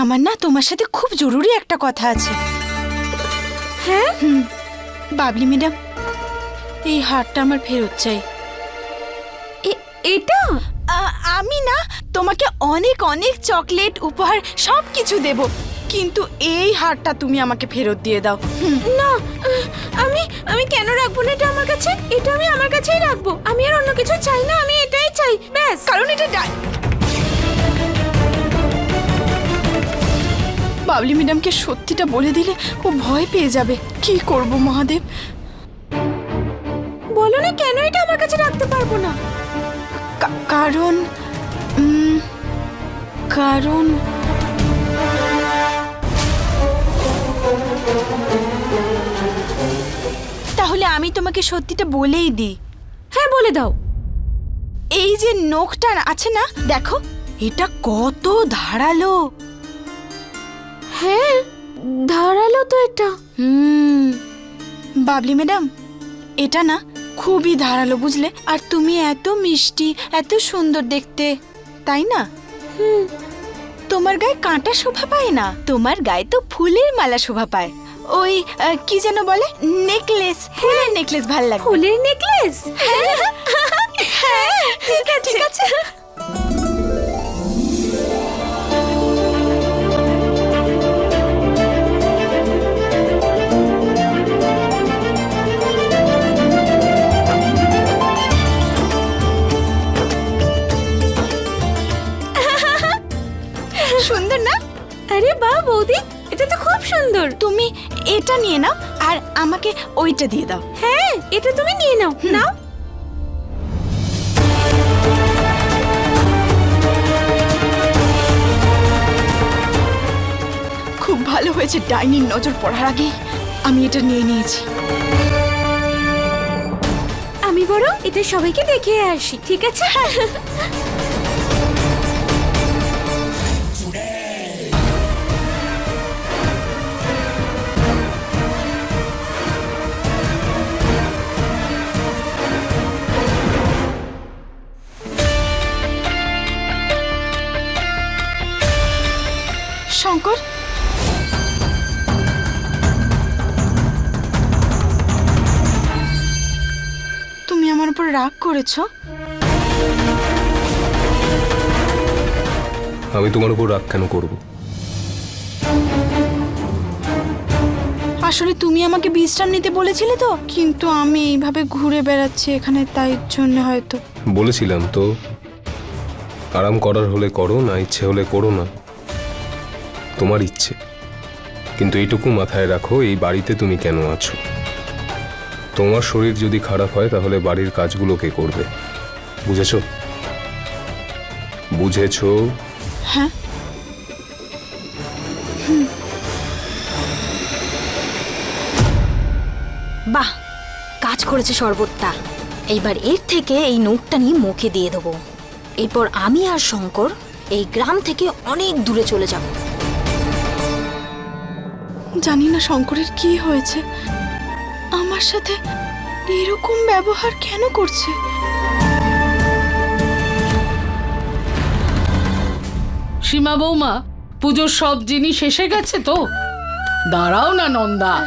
আমার না তোমার সাথে খুব জরুরি একটা কথা আছে। হ্যাঁ? হুম বাবলি ম্যাডাম এই হারটা আমার ফেরত চাই। এটা? আমি না তোমাকে অনেক অনেক চকলেট উপহার সব কিছু দেব কিন্তু এই হারটা তুমি আমাকে ফেরত দিয়ে দাও। না আমি আমি কেন রাখব না এটা আমার কাছে? এটা আমি আমার কাছেই রাখব। আমি আর অন্য কিছু চাই না আমি এটাই চাই ব্যাস। কারণ এটা বাবলি ম্যাডামকে সত্যিটা বলে দিলে ও ভয় পেয়ে যাবে। কি করব মহাদেব? বলো না কেন এটা আমার কাছে রাখতে পারব না? কারণ কারণ তাহলে আমি তোমাকে সত্যিটা বলেই দিই। হ্যাঁ বলে দাও। এই যে নখটা আছে না দেখো এটা কত ধারালো। হ্যাঁ ধারালো তো এটা। হুম। বাবলি ম্যাডাম এটা না খুবই ধারালো বুঝলে? আর তুমি এত মিষ্টি এত সুন্দর দেখতে তাই না? হুম। তোমার গায়ে কাঁটা শোভা পায় না? তোমার গায়ে তো ফুলের মালা শোভা পায়। ওই কি যেন বলে? নেকলেস ফুলের নেকলেস ভালো লাগে ফুলের নেকলেস? হ্যাঁ ঠিক আছে। ঠিক আছে। সুন্দর না? আরে বাহ বৌদি এটা তো খুব সুন্দর। তুমি এটা নিয়ে নাও আর আমাকে ওইটা দিয়ে দাও। হ্যাঁ এটা তুমি নিয়ে নাও নাও। খুব ভালো হয়েছে ডাইনির নজর পড়ার আগেই আমি এটা নিয়ে নিয়েছি। আমি বরং এটা সবাইকে দেখে আসি ঠিক আছে? শঙ্কর তুমি আমার উপর রাগ করেছ? আমি তোমার উপর রাগ কেন করব? আসলে তুমি আমাকে বিশ্রাম নিতে বলেছিলে তো কিন্তু আমি এইভাবে ঘুরে বেড়াচ্ছি এখানে তাই জন্য হয়তো। বলেছিলাম তো। আরাম করার হলে করো না ইচ্ছে হলে করো না। তোমার ইচ্ছে। কিন্তু এইটুকু মাথায় রাখো, এই বাড়িতে তুমি কেন আছো? তোমার শরীর যদি খারাপ হয়, তাহলে বাড়ির কাজগুলো কে করবে? বুঝেছ? বুঝেছ? হ্যাঁ। বাহ, কাজ করেছে শরবতটা। এইবার এর থেকে এই নোটটা নিয়ে মুখে দিয়ে দেবো। এরপর আমি আর শঙ্কর এই গ্রাম থেকে অনেক দূরে চলে যাব। জানি না শঙ্করের কি হয়েছে। আমার সাথে এরকম ব্যবহার কেন করছে? সীমা বৌমা পুজোর সব জিনিস এসে গেছে তো? দাঁড়াও না নন্দা।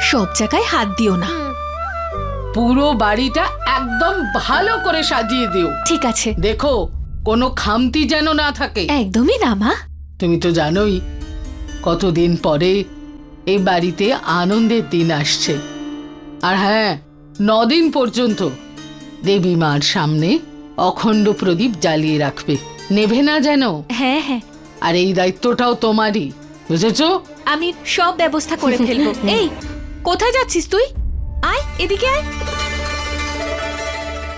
সব জায়গায় হাত দিও না। পুরো বাড়িটা একদম ভালো করে সাজিয়ে দিও। ঠিক আছে। দেখো কোনো খামতি যেন না থাকে। একদমই না মা। তুমি তো জানোই কতদিন পরে এই বাড়িতে আনন্দের দিন আসছে। আর হ্যাঁ নদিন পর্যন্ত দেবী মার সামনে অখণ্ড প্রদীপ জ্বালিয়ে রাখবে। নেভে না যেন? হ্যাঁ হ্যাঁ। আর এই দায়িত্বটাও তোমারই বুঝেছ? আমি সব ব্যবস্থা করে ফেলব। এই কোথায় যাচ্ছিস তুই? আয় এদিকে আয়।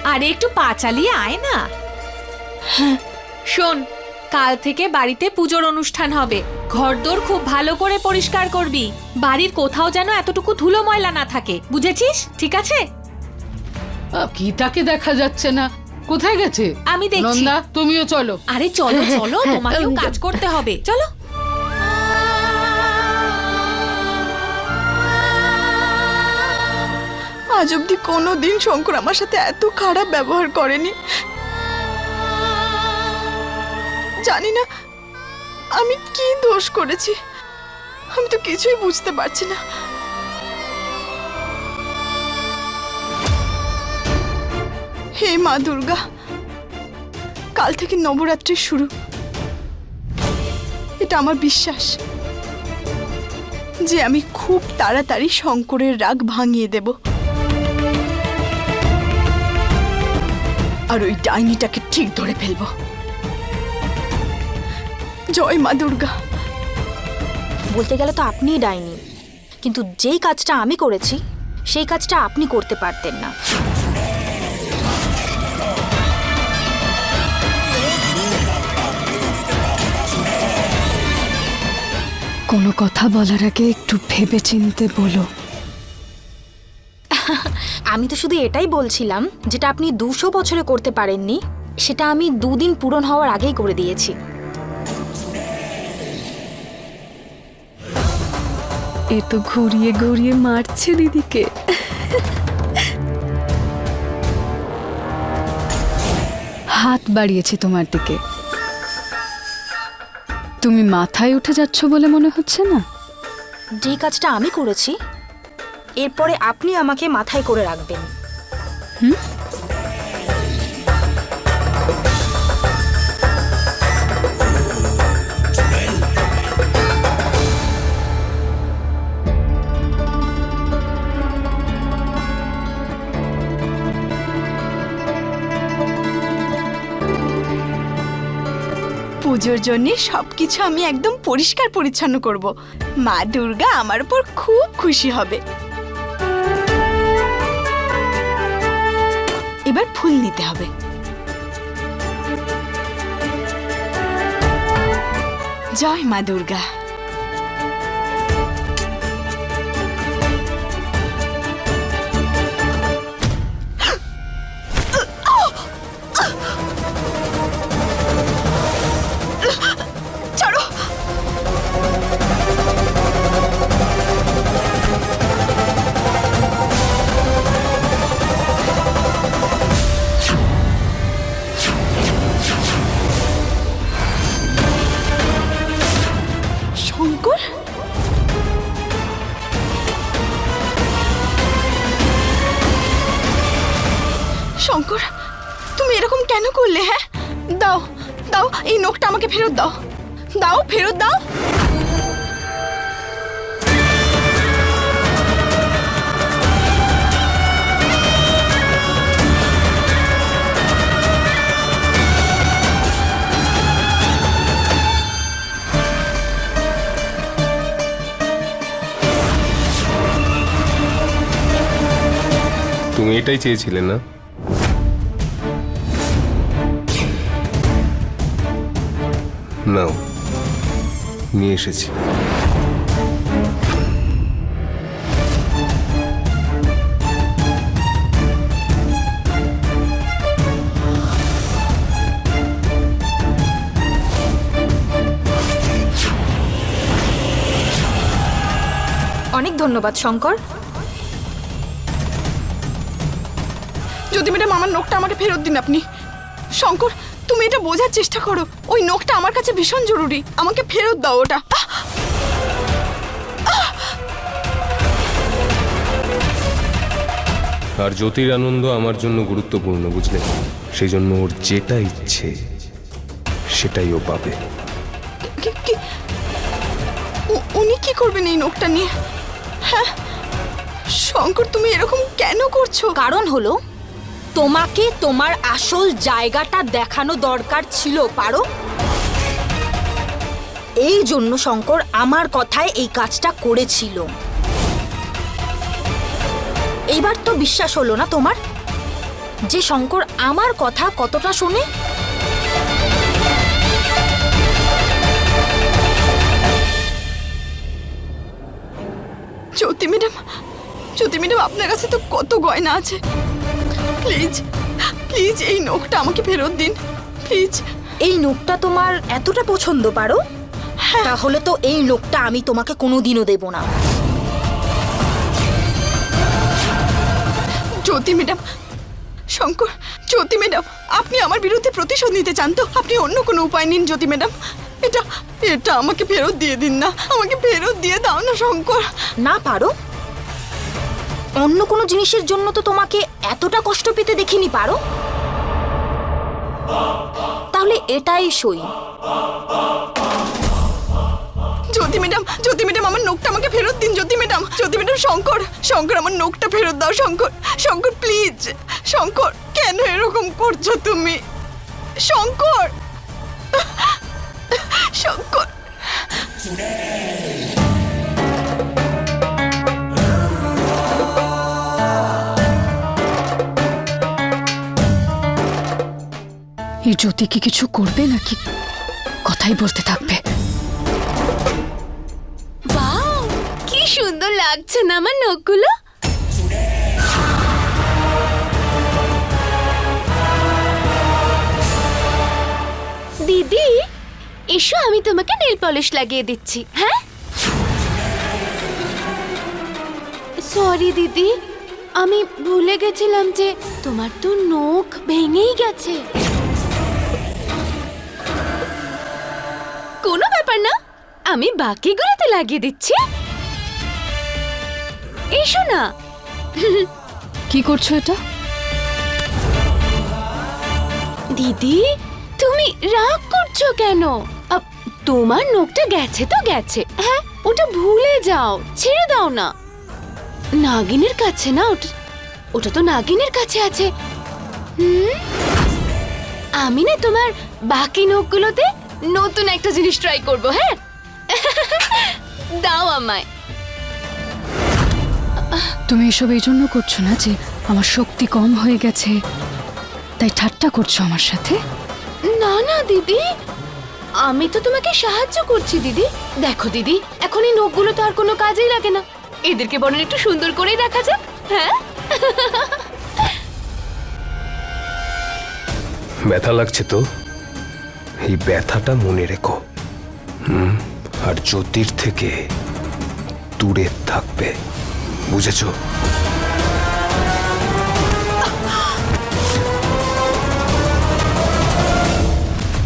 আরে একটু পা চালিয়ে আয় না। শোন কাল থেকে বাড়িতে পুজোর অনুষ্ঠান হবে। ঘরদোর খুব ভালো করে পরিষ্কার করবি। বাড়ির কোথাও যেন এতটুকু ধুলো ময়লা না থাকে। বুঝেছিস? ঠিক আছে? কি তাকে দেখা যাচ্ছে না? কোথায় গেছে? আমি দেখছি। নন্দা তুমিও চলো। আরে চলো চলো তোমাকেও কাজ করতে হবে। চলো। আজ অব্দি কোনো দিন শঙ্কর আমার সাথে এত খারাপ ব্যবহার করেনি। জানি না আমি কি দোষ করেছি? আমি তো কিছুই বুঝতে পারছি না। হে মা দুর্গা, কাল থেকে নবরাত্রি শুরু। এটা আমার বিশ্বাস। যে আমি খুব তাড়াতাড়ি শঙ্করের রাগ ভাঙিয়ে দেব। আর ওই ডাইনিটাকে ঠিক ধরে ফেলব। জয় মা দুর্গা। বলতে গেলে তো আপনিই ডাইনি। কিন্তু যেই কাজটা আমি করেছি সেই কাজটা আপনি করতে পারতেন না। কোনো কথা বলার আগে একটু ভেবে চিনতে বলো। আমি তো শুধু এটাই বলছিলাম যেটা আপনি দুশো বছরে করতে পারেননি সেটা আমি দুদিন পূরণ হওয়ার আগেই করে দিয়েছি। এ তো ঘুরিয়ে ঘুরিয়ে মারছে দিদিকে। হাত বাড়িয়েছে তোমার দিকে। তুমি মাথায় উঠে যাচ্ছ বলে মনে হচ্ছে না? যে কাজটা আমি করেছি এরপরে আপনি আমাকে মাথায় করে রাখবেন। পুজোর জন্য সবকিছু আমি একদম পরিষ্কার পরিচ্ছন্ন করব। মা দুর্গা আমার উপর খুব খুশি হবে। এবার ফুল নিতে হবে। জয় মা দুর্গা। শঙ্কর তুমি এরকম কেন করলে হ্যাঁ? দাও দাও, এই নখটা আমাকে ফেরত দাও। দাও, ফেরত দাও। তুমি এটাই চেয়েছিলে, না? নাও, নিয়ে এসেছি। অনেক ধন্যবাদ, শঙ্কর। যদি ম্যাডাম আমার নখটা আমাকে ফেরত দিন আপনি। শঙ্কর তুমি এটা বোঝার চেষ্টা করো। ওই নখটা আমার কাছে ভীষণ জরুরি। আমাকে ফেরত দাও ওটা। আর জ্যোতির আনন্দ আমার জন্য গুরুত্বপূর্ণ বুঝলে? সেই জন্য ওর যেটা ইচ্ছে সেটাই ও পাবে। কি- কি- উ- উনি কি করবেন এই নখটা নিয়ে? হ্যাঁ? শঙ্কর তুমি এরকম কেন করছ? কারণ হলো তোমাকে তোমার আসল জায়গাটা দেখানো দরকার ছিল, পারো? এই জন্য শঙ্কর আমার কথায় এই কাজটা করেছিল। এইবার তো বিশ্বাস হলো না তোমার? যে শঙ্কর আমার কথা কতটা শোনে? জ্যোতি ম্যাডাম জ্যোতি ম্যাডাম, আপনার কাছে তো কত গয়না আছে। প্লিজ প্লিজ এই নখটা আমাকে ফেরত দিন। প্লিজ এই নোকটা তোমার এতটা পছন্দ পারো? তাহলে তো এই নোকটা আমি তোমাকে কোনোদিনও দেব না। জ্যোতি ম্যাডাম শঙ্কর জ্যোতি ম্যাডাম আপনি আমার বিরুদ্ধে প্রতিশোধ নিতে চান তো? আপনি অন্য কোনো উপায় নিন জ্যোতি ম্যাডাম। এটা এটা আমাকে ফেরত দিয়ে দিন না। আমাকে ফেরত দিয়ে দাও না শঙ্কর। না পারো। অন্য কোনো জিনিসের জন্য তো তোমাকে এতটা কষ্ট পেতে দেখিনি, পারো? তাহলে এটাই সই। জ্যোতি ম্যাডাম জ্যোতি ম্যাডাম, আমার নোকটা আমাকে ফেরত দিন, জ্যোতি ম্যাডাম। জ্যোতি ম্যাডাম, শঙ্কর শঙ্কর, আমার নোকটা ফেরত দাও, শঙ্কর শঙ্কর প্লিজ শঙ্কর, কেন এরকম করছ তুমি? শঙ্কর! শঙ্কর! এই জ্যোতি কি কিছু করবে নাকি? কথাই বলতে থাকবে। কি সুন্দর লাগছে না আমার নখগুলো? দিদি, এসো, আমি তোমাকে নেল পলিশ লাগিয়ে দিচ্ছি হ্যাঁ? সরি দিদি, আমি ভুলে গেছিলাম যে তোমার তো নখ ভেঙেই গেছে। কোনো ব্যাপার না। আমি বাকিগুলোতে লাগিয়ে দিচ্ছি। এসো না। কি করছ এটা? দিদি তুমি রাগ করছ কেন? আপ, তোমার নখটা গেছে তো গেছে। হ্যাঁ ওটা ভুলে যাও ছেড়ে দাও না। নাগিনের কাছে না ওটা ওটা তো নাগিনের কাছে আছে। হুম? আমি না তোমার বাকি নখগুলোতে নতুন একটা জিনিস ট্রাই করব হ্যাঁ? দাও আমায়। তুমি এসব এই জন্য করছ না যে আমার শক্তি কম হয়ে গেছে? তাই ঠাট্টা করছ আমার সাথে? না না দিদি। আমি তো তোমাকে সাহায্য করছি দিদি। দেখো দিদি এখন এই নখগুলো তো আর কোনো কাজেই লাগে না। এদেরকে বরং একটু সুন্দর করেই রাখা যাক হ্যাঁ? ব্যথা লাগছে তো? এই ব্যথাটা মনে রেখো। হুম? আর জ্যোতির থেকে দূরে থাকবে। বুঝেছ?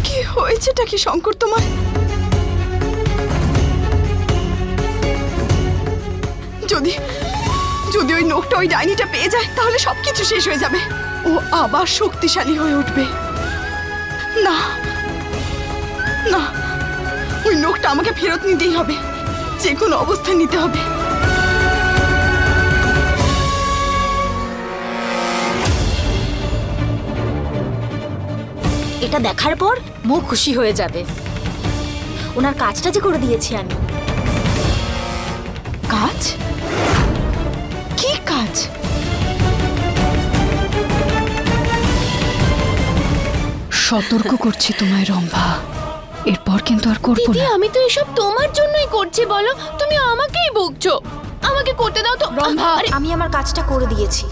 কি হয়েছেটা কি, শঙ্কর তোমার? যদি যদি ওই নোকটা ওই ডাইনিটা পেয়ে যায়, তাহলে সবকিছু শেষ হয়ে যাবে। ও আবার শক্তিশালী হয়ে উঠবে। না না। ওই নোকটা আমাকে ফেরত নিতেই হবে। যে কোনো অবস্থায় নিতে হবে। এটা দেখার পর মুখ খুশি হয়ে যাবে। ওনার কাজটা যে করে দিয়েছি আমি। কাজ? কি কাজ? সতর্ক করছি তোমায় রম্ভা। এরপর কিন্তু আর করব দিদি না। আমি তো এসব তোমার জন্যই করছি বলো। তুমি আমাকেই বকছো। আমাকে করতে দাও তো। রম্ভা আরে, আমি আমার কাজটা করে দিয়েছি।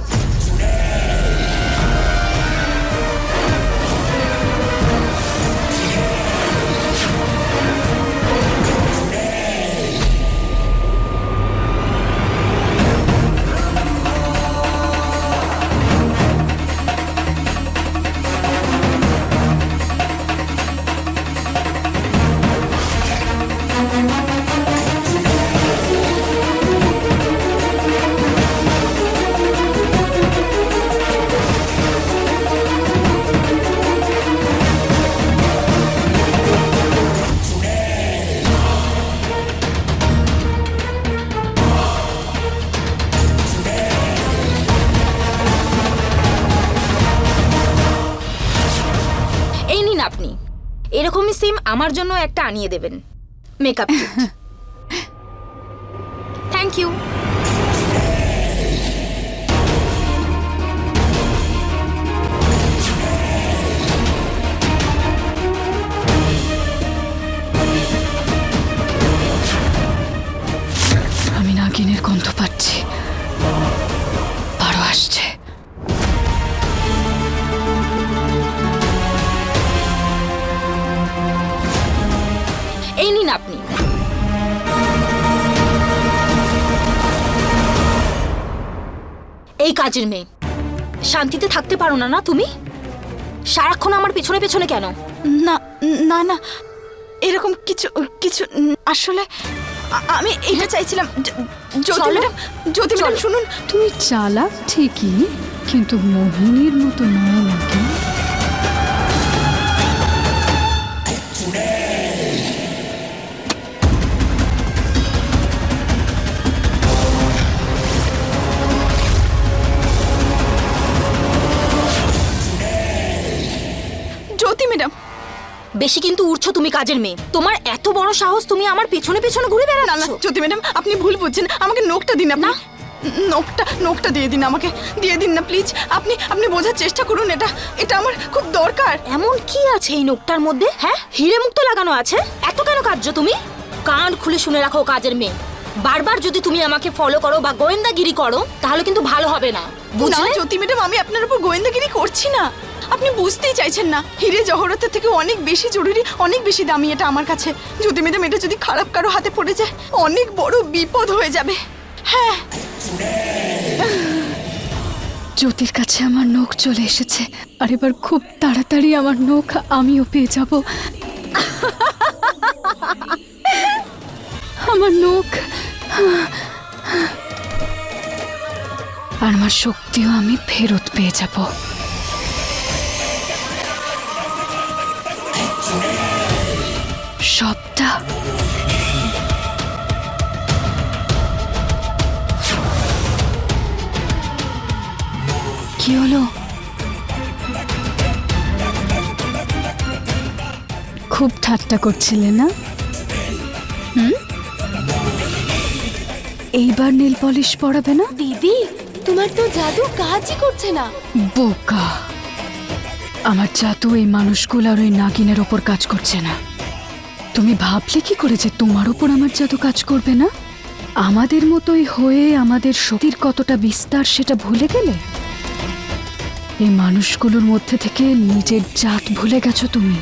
আনিয়ে দেবেন। মেকআপ কাজের মেয়ে। শান্তিতে থাকতে পারো না না তুমি? সারাক্ষণ আমার পেছনে পেছনে কেন? না না না। এরকম কিছু কিছু আসলে আমি এটা চাইছিলাম। যদি জ্যোতি। ম্যাডাম জ্যোতি ম্যাডাম শুনুন। তুমি চালাক ঠিকই কিন্তু মোহিনীর মতো নয় নাকি? বেশি কিন্তু উঠছো তুমি কাজের মেয়ে। তোমার এত বড় সাহস তুমি আমার পেছনে পেছনে ঘুরে না না জ্যোতি ম্যাডাম আপনি ভুল বুঝছেন। আমাকে নোকটা দিন আপনি। নোকটা নোকটা দিয়ে দিন আমাকে। দিয়ে দিন না প্লিজ। আপনি আপনি বোঝার চেষ্টা করুন এটা। এটা আমার খুব দরকার। এমন কি আছে এই নোকটার মধ্যে হ্যাঁ? হিরে মুক্ত লাগানো আছে? এত কেন কার্য তুমি? কান খুলে শুনে রাখো কাজের মেয়ে। বারবার যদি তুমি আমাকে ফলো করো বা গোয়েন্দাগিরি করো তাহলে কিন্তু ভালো হবে না। না বুঝলে? জ্যোতি ম্যাডাম আমি আপনার উপর গোয়েন্দাগিরি করছি না। আপনি বুঝতেই চাইছেন না। হিরে জহরতের থেকে অনেক বেশি জরুরি, অনেক বেশি দামি এটা আমার কাছে। জ্যোতি ম্যাডাম এটা যদি খারাপ কারও হাতে পড়ে যায়, অনেক বড় বিপদ হয়ে যাবে। হ্যাঁ। জ্যোতির কাছে আমার নখ চলে এসেছে। আর এবার খুব তাড়াতাড়ি আমার নখ আমিও পেয়ে যাব। আমার নখ। আর আমার শক্তিও আমি ফেরত পেয়ে যাব। সবটা। কি হলো? খুব ঠাট্টা করছিলে না? হুম? এইবার নীল পলিশ পড়াবে না? দিদি তোমার তো জাদু কাজই করছে না। বোকা। আমার জাদু এই মানুষগুলো আর ওই নাগিনের ওপর কাজ করছে না। তুমি ভাবলে কি করে যে তোমার ওপর আমার জাদু কাজ করবে না? আমাদের মতোই হয়ে আমাদের শক্তির কতটা বিস্তার সেটা ভুলে গেলে? এই মানুষগুলোর মধ্যে থেকে নিজের জাত ভুলে গেছো তুমি।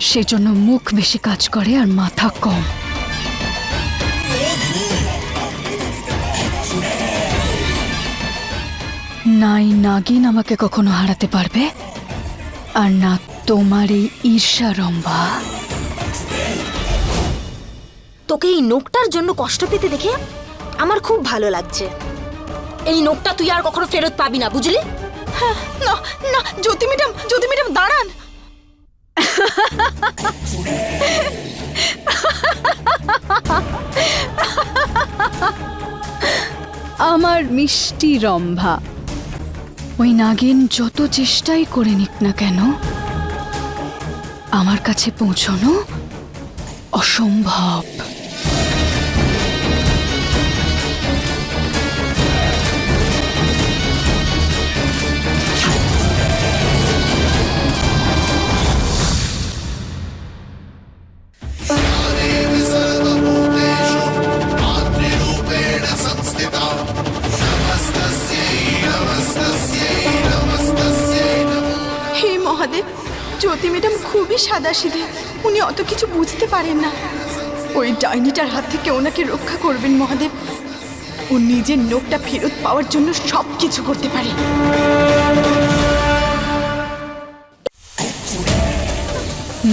সেজন্য মুখ বেশি কাজ করে আর মাথা কম। নাই নাগিন আমাকে কখনো হারাতে পারবে? আর না তোমার এই ঈর্ষা রম্ভা তোকে এই নোকটার জন্য কষ্ট পেতে দেখে আমার খুব ভালো লাগছে। এই নোকটা তুই আর কখনো ফেরত পাবি না বুঝলি? হ্যাঁ না না জ্যোতি ম্যাডাম জ্যোতি ম্যাডাম দাঁড়ান। আমার মিষ্টি রম্ভা ওই নাগিন যত চেষ্টাই করে নিক না কেন আমার কাছে পৌঁছানো অসম্ভব। খুবই সাদা সিধে উনি অত কিছু বুঝতে পারেন না। ওই ডাইনিটার হাত থেকে ওনাকে রক্ষা করবেন মহাদেব। ও নিজের নোকটা ফেরত পাওয়ার জন্য সব কিছু করতে পারে।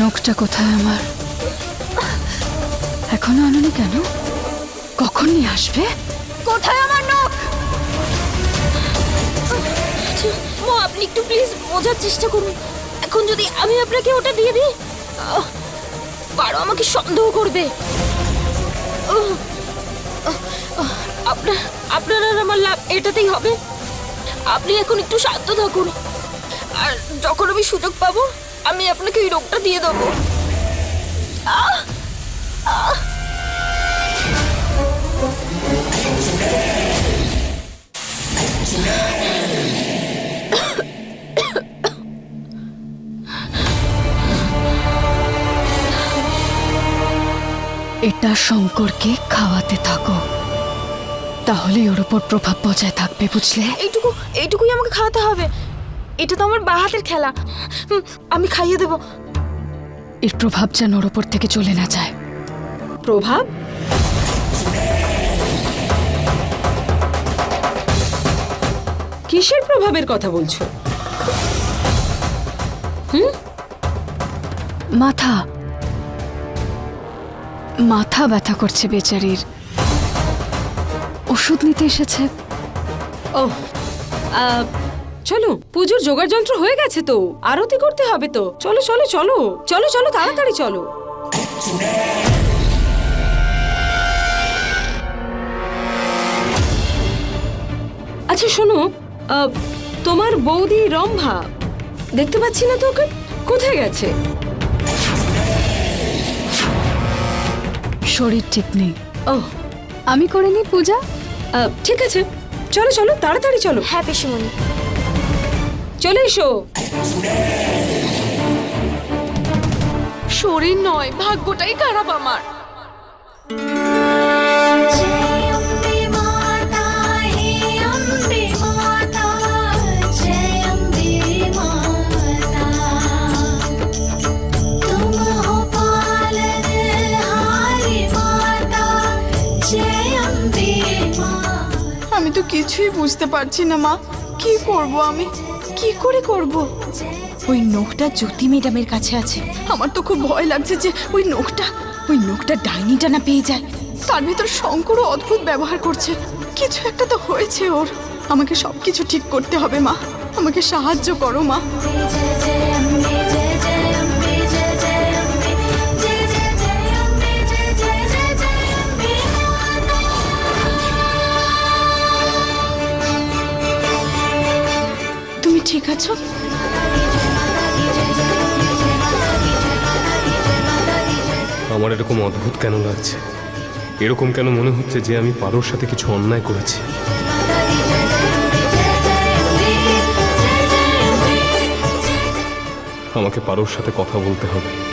নখটা কোথায় আমার? এখনও আনোনি কেন? কখন নিয়ে আসবে? কোথায় আমার নোক? মা আপনি একটু প্লিজ বোঝার চেষ্টা করুন। এখন যদি আমি আপনাকে ওটা দিয়ে দিই আহ, পারো আমাকে সন্দেহ করবে। আহ, আহ, আপনার আপনার আর আমার লাভ এটাতেই হবে। আপনি এখন একটু শান্ত থাকুন। আর যখন আমি সুযোগ পাবো আমি আপনাকে ওই রোগটা দিয়ে দেবো। এটা শঙ্করকে খাওয়াতে থাকো। তাহলে ওর ওপর প্রভাব বজায় থাকবে বুঝলে? এইটুকু এইটুকুই আমাকে খাওয়াতে হবে। এটা তো আমার বা হাতের খেলা। আমি খাইয়ে দেবো। এর প্রভাব যেন ওর ওপর থেকে চলে না যায়। প্রভাব? কিসের প্রভাবের কথা বলছো? হুম? মাথা মাথা ব্যথা করছে বেচারির। ওষুধ নিতে এসেছে। ও চলো, পুজোর জোগাড় যন্ত্র হয়ে গেছে তো। আরতি করতে হবে তো। চলো চলো চলো চলো চলো, তাড়াতাড়ি চলো। আচ্ছা শোনো তোমার বৌদি রম্ভা, দেখতে পাচ্ছি না তো কোথায় গেছে? শরীর ঠিক নেই। ও আমি করে নি পূজা? আহ, ঠিক আছে। চলো চলো তাড়াতাড়ি চলো। হ্যাঁ পিসিমণি। চলে এসো। শরীর নয় ভাগ্যটাই খারাপ আমার। কিছুই বুঝতে পারছি না, মা। কি করব আমি? কি করে করব? ওই নখটা জ্যোতি ম্যাডামের কাছে আছে। আমার তো খুব ভয় লাগছে যে ওই নখটা ওই নখটা ডাইনিটা না পেয়ে যায়। তার ভিতর শঙ্করও অদ্ভুত ব্যবহার করছে। কিছু একটা তো হয়েছে ওর। আমাকে সব কিছু ঠিক করতে হবে, মা। আমাকে সাহায্য করো, মা। আছো? আমার এরকম অদ্ভুত কেন লাগছে? এরকম কেন মনে হচ্ছে যে আমি পারোর সাথে কিছু অন্যায় করেছি? আমাকে পারোর সাথে কথা বলতে হবে।